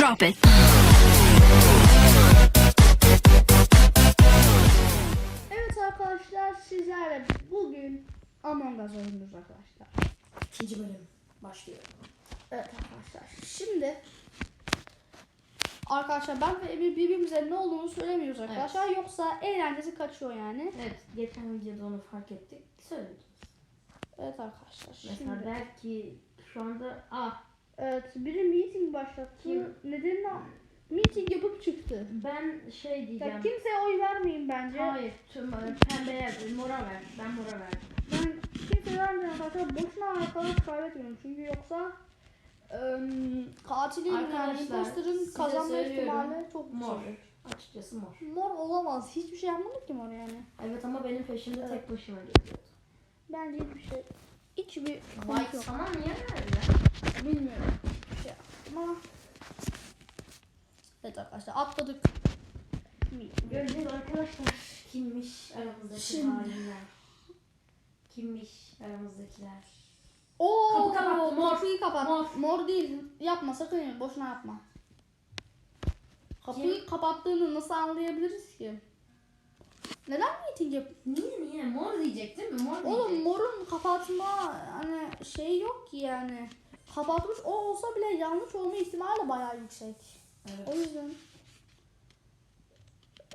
Drop it. Evet arkadaşlar sizlerle bugün Among Us oynuyoruz arkadaşlar. İkinci bölüm başlıyor. Evet arkadaşlar şimdi Arkadaşlar ben ve Emir birbirimize ne olduğunu söylemiyoruz arkadaşlar. Yoksa eğlencesi kaçıyor yani. Evet geçen videoda onu fark ettik. Söyledik. Evet arkadaşlar. Mesela Şimdi, belki şu anda ah evet biri meeting başlattı. Kim? Nedeni meeting yapıp çıktı. ben şey Ya diyeceğim. kimseye oy vermeyin bence. Hayır tüm e, pembeye mora ver. Ben mora verdim. Ben kimseye vermiyorum arkadaşlar. Boşuna arkadaş kaybetmiyorum. Çünkü yoksa ım, katilin yani imposterın kazanma ihtimali çok Mor. yüksek. Açıkçası mor. Mor olamaz. Hiçbir şey yapmadık ki mor yani. Evet ama benim peşimde Evet. tek başıma geziyordu. Bence hiçbir şey. Hiçbir Vay yok. sana niye verdi? Bilmiyorum. Şey. Evet arkadaşlar atladık. Göreceğiz arkadaşlar. Kimmiş aramızdaki Şimdi. Kimmiş aramızdakiler? Oo, Kapı kapattı, mor. Kapıyı kapat. Mor. Mor. değil. Yapma sakın boşuna yapma. Kapıyı kapattığını nasıl anlayabiliriz ki? Neden meeting yap? Niye niye? Mor diyecek değil mi? Mor diyecek. Oğlum morun kapatma hani şey yok ki yani. Kapatmış o olsa bile yanlış olma ihtimali bayağı yüksek. Evet. O yüzden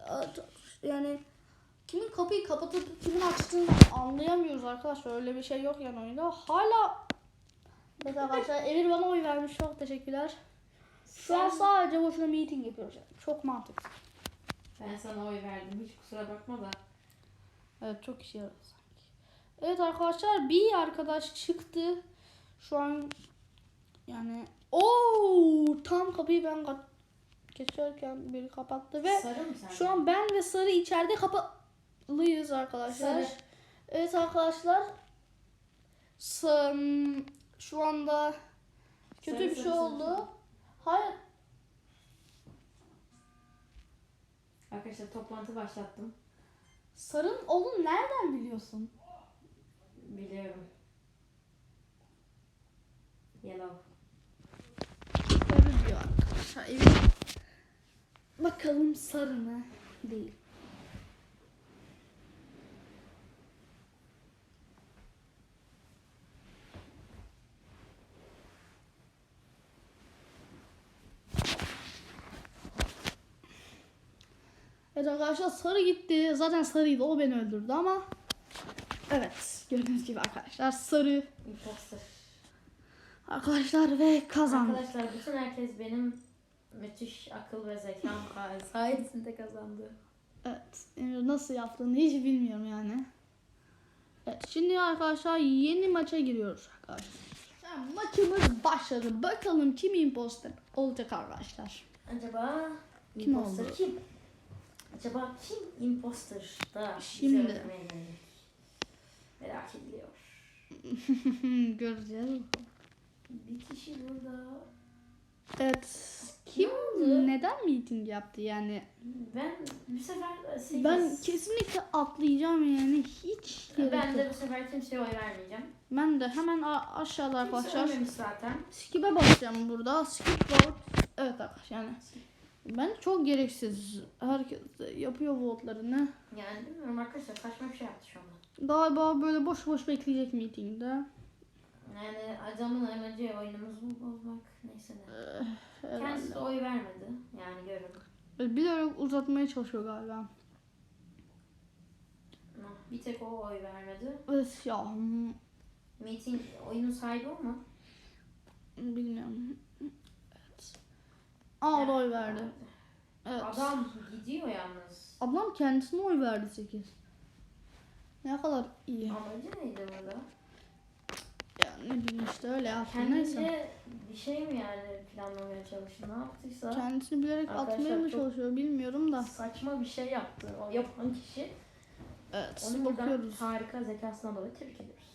Evet, yani kimin kapıyı kapatıp kimin açtığını anlayamıyoruz arkadaşlar. Öyle bir şey yok yani oyunda. Hala Evet arkadaşlar Emir bana oy vermiş. Çok teşekkürler. Şu an sadece boşuna meeting yapıyoruz. Yani. Çok mantıklı. Ben sana oy verdim. Hiç kusura bakma da. Evet çok işe yaradı sanki. Evet arkadaşlar bir arkadaş çıktı. Şu an yani o tam kapıyı ben ka- geçerken biri kapattı ve Sarı mı sen? şu an ben ve Sarı içeride kapalıyız arkadaşlar. Sarı. Evet arkadaşlar. Sa- şu anda kötü Sarı, bir şey sarı, sarı, oldu. Hayır. Arkadaşlar toplantı başlattım. Sarı'nın oğlum nereden biliyorsun? Biliyorum. Yellow. Sarı diyor arkadaşlar. Evet. Bakalım sarı mı? Değil. Evet arkadaşlar sarı gitti. Zaten sarıydı. O beni öldürdü ama. Evet. Gördüğünüz gibi arkadaşlar sarı. Imposter. Arkadaşlar ve kazandı. Arkadaşlar bütün herkes benim müthiş akıl ve zekam sayesinde kazandı. Evet. Nasıl yaptığını hiç bilmiyorum yani. Evet. Şimdi arkadaşlar yeni maça giriyoruz arkadaşlar. Şimdi maçımız başladı. Bakalım kim imposter olacak arkadaşlar. Acaba Kim imposter oldu? kim? Acaba kim imposter da Şimdi. gelecek? Merak ediliyor. Göreceğiz. Bir kişi burada. Evet. Kim oldu? neden meeting yaptı yani? Ben bu sefer sekiz. Ben kesinlikle atlayacağım yani hiç gerek ben yok. de bu sefer kimseye oy vermeyeceğim. Ben de hemen a- aşağıda Kimse arkadaşlar. ölmemiş zaten. Skip'e basacağım burada. Skip vote. Evet arkadaşlar yani. Ben çok gereksiz. Herkes yapıyor vote'larını. Yani bilmiyorum arkadaşlar saçma bir şey yaptı şu anda. Galiba böyle boş boş bekleyecek meetingde. Yani adamın amacı oyunumuzu bozmak neyse ne. Kendisi de oy vermedi. Yani görün. Bilerek uzatmaya çalışıyor galiba. Bir tek o oy vermedi. Evet ya Meeting oyunun sahibi o mu? bilmiyorum. Aa o da oy verdi. Evet. Adam gidiyor yalnız. Ablam kendisine oy verdi 8. Ne kadar iyi. Amacı neydi burada? Ya ne bileyim işte öyle yaptı. Neyse. Kendince bir şey mi yani planlamaya çalıştı? Ne yaptıysa Kendisini bilerek Arkadaşlar atmaya mı çok- çalışıyor bilmiyorum da. saçma bir şey yaptı. O yapan kişi. Evet Onu buradan bakıyoruz. harika zekasına dolayı tebrik ediyoruz.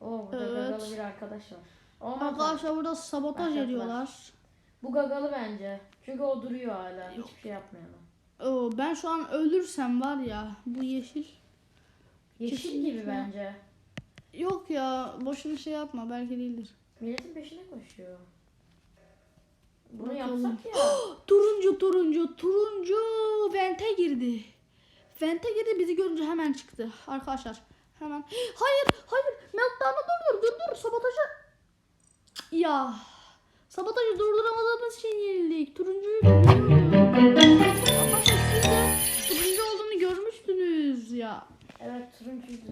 Oo burada Evet. gagalı bir arkadaş var. Olmaz Arkadaşlar burada sabotaj Başlattılar. ediyorlar. Bu gagalı bence. Çünkü o duruyor hala. Hiçbir şey yapmıyor ama. Oo, ben şu an ölürsem var ya bu yeşil. Yeşil Kesinlikle. gibi bence. Yok ya boşuna şey yapma belki değildir. Milletin peşine koşuyor. Bunu Bakalım. yapsak ya. Turuncu turuncu turuncu vente girdi. Vente girdi bizi görünce hemen çıktı. Arkadaşlar hemen. Hayır hayır meltdown'u durdur durdur sabotajı. Ya sabotajı durduramadığımız için yenildik. Turuncuyu görüyorum. Arkadaşlar siz de turuncu olduğunu görmüştünüz ya. Evet turuncuydu.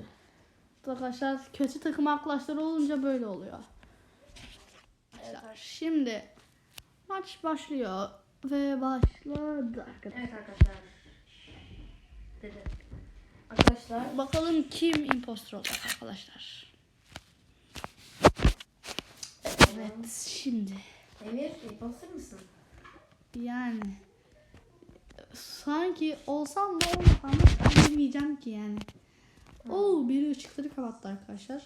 Arkadaşlar kötü takım arkadaşları olunca böyle oluyor. Evet, Şimdi maç başlıyor ve başladı arkadaşlar. evet arkadaşlar. Dedi. Arkadaşlar. Bakalım kim impostor olacak arkadaşlar. Evet şimdi Emir imposter mısın? yani sanki olsam da olmasam da bilmeyeceğim ki yani. Oo biri ışıkları kapattı arkadaşlar.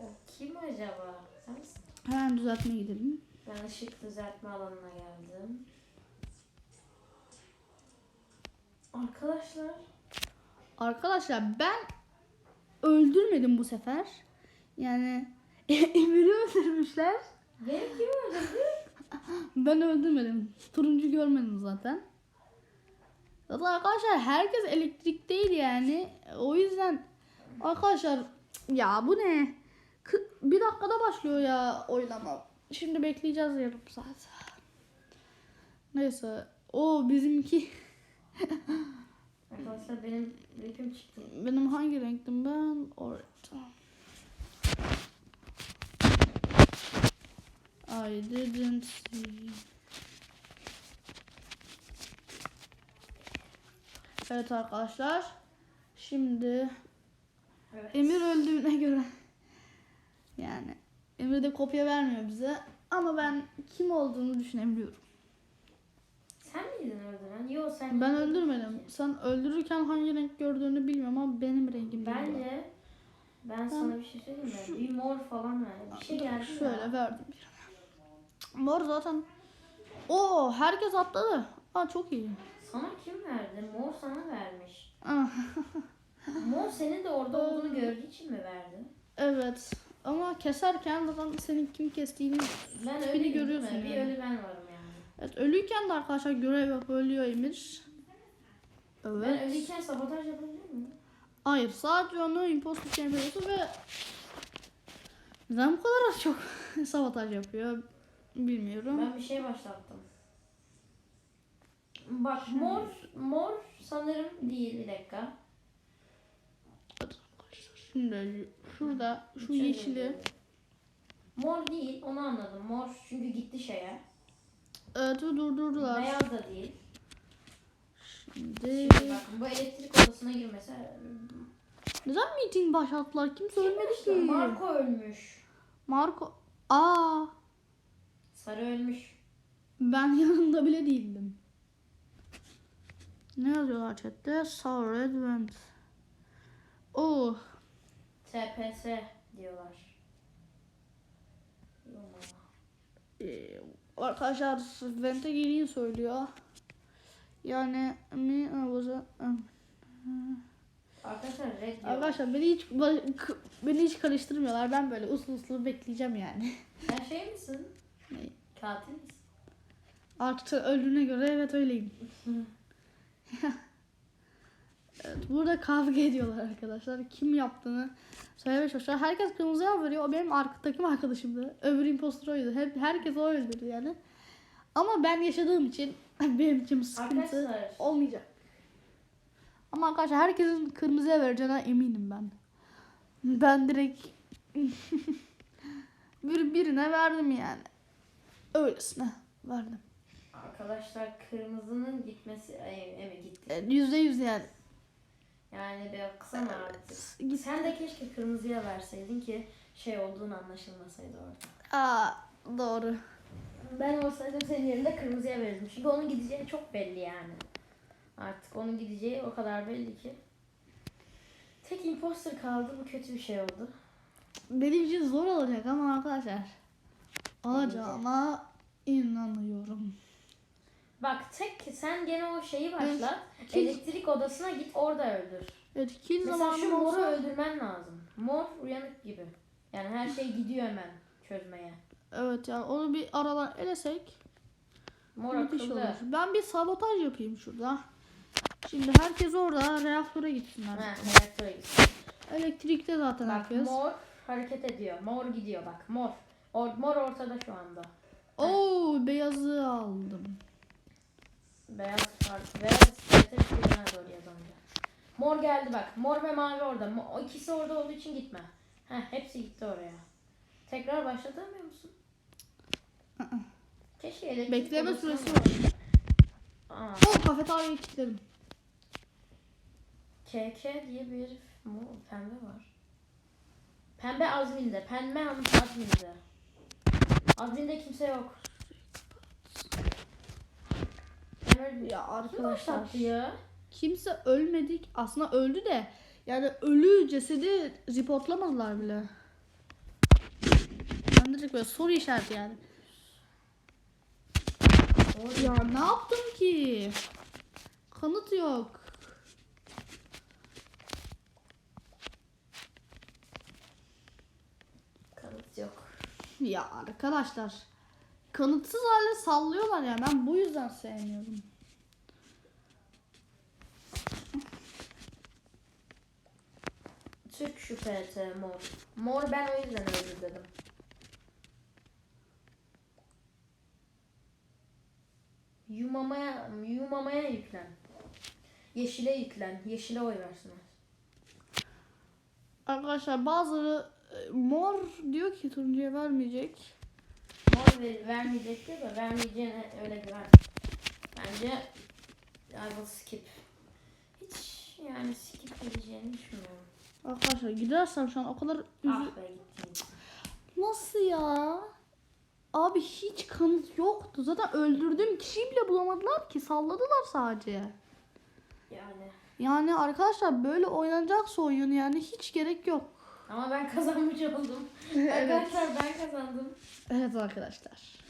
O kim acaba? Sen misin? Hemen düzeltmeye gidelim. Ben ışık düzeltme alanına geldim. Arkadaşlar. Arkadaşlar ben öldürmedim bu sefer. Yani Emir'i öldürmüşler. Beni kim öldürdü? Ben öldürmedim. Turuncu görmedim zaten. Zaten arkadaşlar herkes elektrikteydi yani. O yüzden arkadaşlar ya bu ne? Bir dakikada başlıyor ya oylama. Şimdi bekleyeceğiz yarım saat. Neyse. O bizimki. Arkadaşlar benim renkim çıktı. Benim hangi renktim ben? Orange. I didn't see. Evet arkadaşlar. Şimdi Evet. Emir öldüğüne göre yani Emir de kopya vermiyor bize ama ben kim olduğunu düşünebiliyorum. Sen miydin öldüren? Yok sen Ben öldürmedim. Sen öldürürken hangi renk gördüğünü bilmiyorum ama benim rengim. Bence ben sana bir şey söyleyeyim mi? Bir mor falan ver. Bir şey geldi Şöyle ya. verdim birine. Mor zaten. Oo herkes atladı. Aa çok iyi. Sana kim verdi? Mor sana vermiş. Mor senin de orada olduğunu gördüğü için mi verdi? evet. Ama keserken zaten senin kim kestiğini Ben Tipini görüyorsun mi? Bir yani. ölü ben varım yani. Evet ölüyken de arkadaşlar görev yapabiliyor Emir. Ben Evet. ölüyken sabotaj yapabilir miyim? Hayır sadece onu imposter yapıyorsun ve neden bu kadar az çok sabotaj yapıyor bilmiyorum. Ben bir şey başlattım. Bak mor, mor sanırım değil bir dakika. Şimdi şurada şu İçeri yeşili. Mor değil onu anladım. Mor çünkü gitti şeye. evet ve durdurdular. Beyaz da değil. Şimdi Şimdi bakın bu elektrik odasına girmesi. neden meeting başlattılar? Kimse ölmedi ki. Marco ölmüş. Marco. Aa Sarı ölmüş. ben yanında bile değildim. Ne yazıyorlar chatte? Sour Advent. Oh. TPS diyorlar. Ee, arkadaşlar Vente girdiğini söylüyor. Yani mi Arkadaşlar red diyor. Arkadaşlar beni hiç beni hiç karıştırmıyorlar. Ben böyle uslu uslu bekleyeceğim yani. Sen şey misin? Katil misin? Artık öldüğüne göre evet öyleyim. evet, burada kavga ediyorlar arkadaşlar. Kim yaptığını söylemeye çalışıyor. Herkes kırmızıya veriyor. O benim arka, takım arkadaşımdı. Öbür impostor oydu. Hep, herkes o öldürdü yani. Ama ben yaşadığım için benim için sıkıntı Arkadaşlar olmayacak. Ama arkadaşlar herkesin kırmızıya vereceğine eminim ben. Ben direkt bir birine verdim yani. Öylesine verdim. Arkadaşlar kırmızının gitmesi ay evet gitti. E, Yüzde yüz yani. Yani bir baksana artık. Git. Sen de keşke kırmızıya verseydin ki şey olduğunu anlaşılmasaydı orada. Aa doğru. Ben olsaydım senin yerinde kırmızıya verirdim. Çünkü onun gideceği çok belli yani. Artık onun gideceği o kadar belli ki. Tek imposter kaldı. Bu kötü bir şey oldu. Benim için zor olacak ama arkadaşlar. Alacağıma inanıyorum. Bak tek sen gene o şeyi başlat. Kim- Elektrik odasına git orada öldür. Evet kill Mesela zamanım şu moru olsa. öldürmen lazım. Mor uyanık gibi. Yani her şey gidiyor hemen çözmeye. Evet yani onu bir aradan elesek. Mor akıllı. olur. Ben bir sabotaj yapayım şurada. Şimdi herkes orada reaktöre gitsinler. Ha, reaktöre gitsin. Elektrikte zaten Bak herkes. mor hareket ediyor. Mor gidiyor bak. Mor. Or, mor ortada şu anda. Oo beyazı aldım. Beyaz farklı. Beyaz strateji yana doğru yazanca. Mor geldi bak. Mor ve mavi orada. Mo- ikisi orada olduğu için gitme. Heh, hepsi gitti oraya. Tekrar başlatamıyor musun? Keşke elektrik Bekleme süresi var. Aa, Oh kafeteryayı kilitledim. KK diye bir mor, pembe var. Pembe Azmin'de. Pembe Azmin'de. Azmin'de kimse yok. Ya arkadaşlar. ya? Kimse ölmedik. Aslında öldü de. Yani ölü cesedi reportlamadılar bile. Ben direkt böyle soru işareti yani. Doğru. Ya ne yaptım ki? Kanıt yok. Kanıt yok. Ya arkadaşlar. Kanıtsız hale sallıyorlar ya. Ben bu yüzden sevmiyorum. Türk şüpheti mor. Mor ben o yüzden öldü dedim. Yumamaya, yumamaya yüklen. Yeşile yüklen. Yeşile oy versinler. Arkadaşlar bazıları mor diyor ki turuncuya vermeyecek. Mor ver, vermeyecek da vermeyeceğine öyle güven. Bence I will skip. Hiç yani skip edeceğini düşünmüyorum. Arkadaşlar gidersem şu an o kadar üzü... Ah be gittim. Nasıl ya? Abi hiç kanıt yoktu. Zaten öldürdüğüm kişiyi bile bulamadılar ki. Salladılar sadece. Yani. Yani arkadaşlar böyle oynanacaksa oyun yani hiç gerek yok. Ama ben kazanmış oldum. Evet. Arkadaşlar ben kazandım. Evet arkadaşlar.